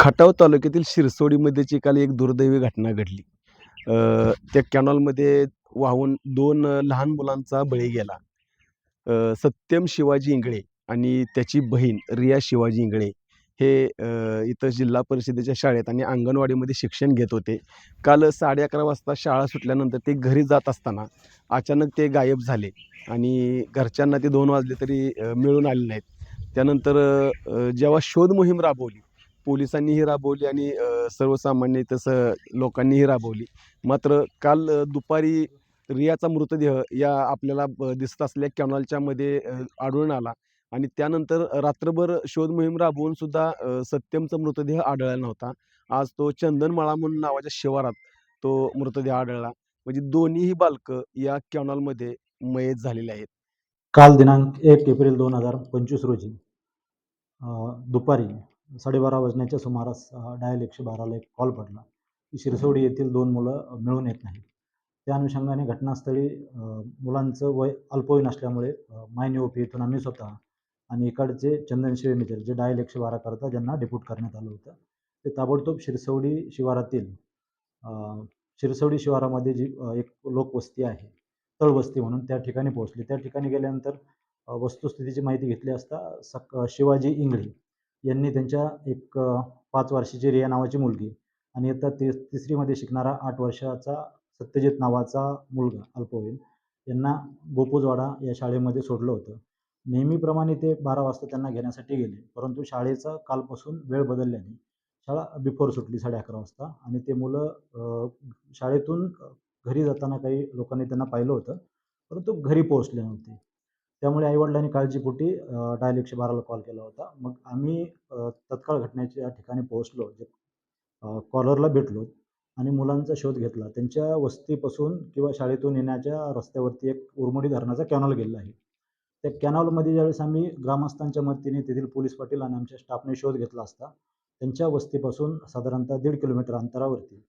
खटाव तालुक्यातील शिरसोडीमध्येची काल एक दुर्दैवी घटना घडली. त्या कॅनॉलमध्ये वाहून दोन लहान मुलांचा बळी गेला. सत्यम शिवाजी इंगळे आणि त्याची बहीण रिया शिवाजी इंगळे हे इथं जिल्हा परिषदेच्या शाळेत आणि अंगणवाडीमध्ये शिक्षण घेत होते. काल साडे अकरा वाजता शाळा सुटल्यानंतर ते घरी जात असताना अचानक ते गायब झाले आणि घरच्यांना ते दोन वाजले तरी मिळून आले नाहीत. त्यानंतर जेव्हा शोध मोहीम राबवली पोलिसांनीही राबवली आणि सर्वसामान्य तसं लोकांनीही राबवली. मात्र काल दुपारी रियाचा मृतदेह या आपल्याला दिसत असल्या कॅनॉलच्या मध्ये आढळून आला आणि त्यानंतर रात्रभर शोध मोहीम राबवून सुद्धा सत्यमचा मृतदेह आढळला नव्हता. आज तो चंदनमाळा म्हणून नावाच्या शिवारात तो मृतदेह आढळला. म्हणजे दोन्हीही बालकं या कॅनॉलमध्ये मयत झालेले आहेत. काल दिनांक एक एप्रिल दोन हजार पंचवीस रोजी दुपारी साडेबारा वाजण्याच्या सुमारास डायल एकशे बाराला एक कॉल पडला. की शिरसोडी येथील दोन मुलं मिळून येत नाहीत. त्या अनुषंगाने घटनास्थळी मुलांचं वय अल्पवयीन असल्यामुळे अ, मायनी ओपी येथून आम्ही स्वतः आणि इकडचे चंदन शिवे मित्र जे डायल एकशे बारा करता ज्यांना डिपूट करण्यात आलं होतं. ते ताबडतोब शिरसवडी शिवारातील शिरसवडी शिवारामध्ये जी एक लोकवस्ती आहे तळवस्ती म्हणून त्या ठिकाणी पोहोचली. त्या ठिकाणी गेल्यानंतर वस्तुस्थितीची माहिती घेतली असता सक शिवाजी इंगळे यांनी त्यांच्या एक पाच वर्षाची रिया नावाची मुलगी आणि इयत्ता ति तिसरीमध्ये शिकणारा आठ वर्षाचा सत्यजित नावाचा मुलगा अल्पवयीन यांना गोपूजवाडा या शाळेमध्ये सोडलं होतं. नेहमीप्रमाणे ते बारा वाजता त्यांना घेण्यासाठी गेले परंतु शाळेचा कालपासून वेळ बदलल्याने शाळा बिफोर सुटली साडे अकरा वाजता आणि ते मुलं शाळेतून घरी जाताना काही लोकांनी त्यांना पाहिलं होतं परंतु घरी पोहोचले नव्हते. त्यामुळे आईवडिलांनी काळजीपोटी डायल एकशे बाराला कॉल केला होता. मग आम्ही तत्काळ घटनेच्या ठिकाणी पोहोचलो. जे कॉलरला भेटलो आणि मुलांचा शोध घेतला. त्यांच्या वस्तीपासून किंवा शाळेतून येण्याच्या रस्त्यावरती एक उरमोडी धरणाचा कॅनॉल गेलेला आहे. त्या कॅनॉलमध्ये ज्यावेळेस आम्ही ग्रामस्थांच्या मदतीने तेथील पोलीस पाटील आणि आमच्या स्टाफने शोध घेतला असता त्यांच्या वस्तीपासून साधारणतः दीड किलोमीटर अंतरावरती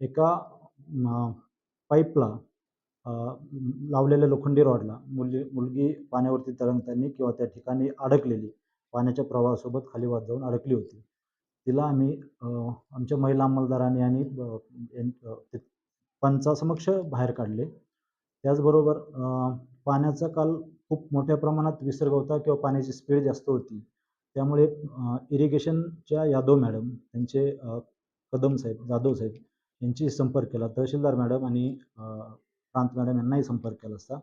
एका पाईपला लावलेल्या लोखंडी रॉडला. मुली मुलगी पाण्यावरती तरंगताना किंवा त्या ठिकाणी अडकलेली. पाण्याच्या प्रवाहासोबत खाली वाद जाऊन अडकली होती. तिला आम्ही आमच्या महिला अंमलदारांनी आणि पंचासमक्ष बाहेर काढले. त्याचबरोबर पाण्याचा काल खूप मोठ्या प्रमाणात विसर्ग होता किंवा पाण्याची स्पीड जास्त होती. त्यामुळे इरिगेशनच्या यादव मॅडम त्यांचे कदम साहेब जाधव साहेब यांची संपर्क केला. तहसीलदार मॅडम आणि प्रांत मॅडम यांनाही संपर्क केला असता.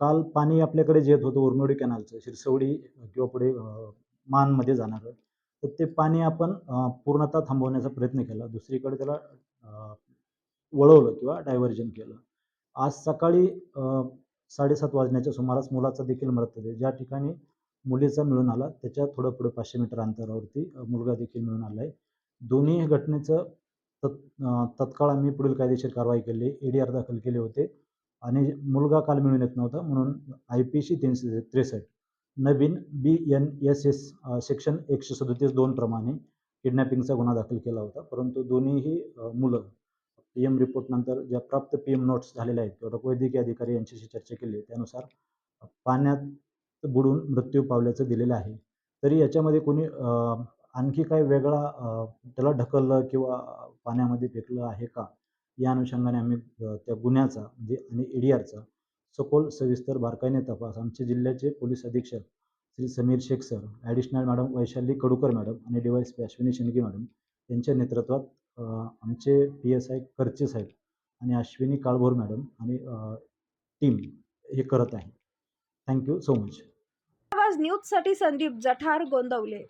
काल पाणी आपल्याकडे जे येत होतं उरमोडी कॅनालचं शिरसवडी किंवा पुढे मानमध्ये जाणारं तर ते पाणी आपण पूर्णतः थांबवण्याचा प्रयत्न केला. दुसरीकडे त्याला वळवलं किंवा डायव्हर्जन केलं. आज सकाळी साडेसात वाजण्याच्या सुमारास मुलाचा देखील मृतदेह ज्या ठिकाणी मुलीचा मिळून आला त्याच्या थोडं पुढे पाचशे मीटर अंतरावरती मुलगा देखील मिळून आला आहे. दोन्ही घटनेचं तत् तत्काळ आम्ही पुढील कायदेशीर कारवाई केली. ए डी आर दाखल केले होते. आणि मुलगा काल मिळून येत नव्हता म्हणून आय पी सी तीनशे त्रेसष्ट. नवीन B N S S section एकशे सदोतीस दोन प्रमाणे किडनॅपिंगचा गुन्हा दाखल केला होता. परंतु दोन्हीही मुलं पी एम रिपोर्टनंतर ज्या प्राप्त पी एम नोट्स झालेल्या आहेत किंवा वैद्यकीय अधिकारी यांच्याशी चर्चा केली आहे त्यानुसार पाण्यात बुडून मृत्यू पावल्याचं दिलेलं आहे. तरी याच्यामध्ये कोणी आणखी काही वेगळा त्याला ढकललं किंवा पाण्यामध्ये फेकलं आहे का? या अनुषंगाने आम्ही त्या गुन्ह्याचा म्हणजे आणि ए डी आरचा सखोल सविस्तर बारकाईने तपास. आमचे जिल्ह्याचे पोलीस अधीक्षक Shri Sameer Shaikh sir additional madam Vaishali Kadukar madam आणि D Y P Ashwini Shindage madam यांच्या नेतृत्वात आमचे पी एस आय करचे साहेब आणि अश्विनी काळभोर मॅडम आणि टीम हे करत आहे. Thank you so much. Awaaz न्यूजसाठी संदीप जठार गोंदवले.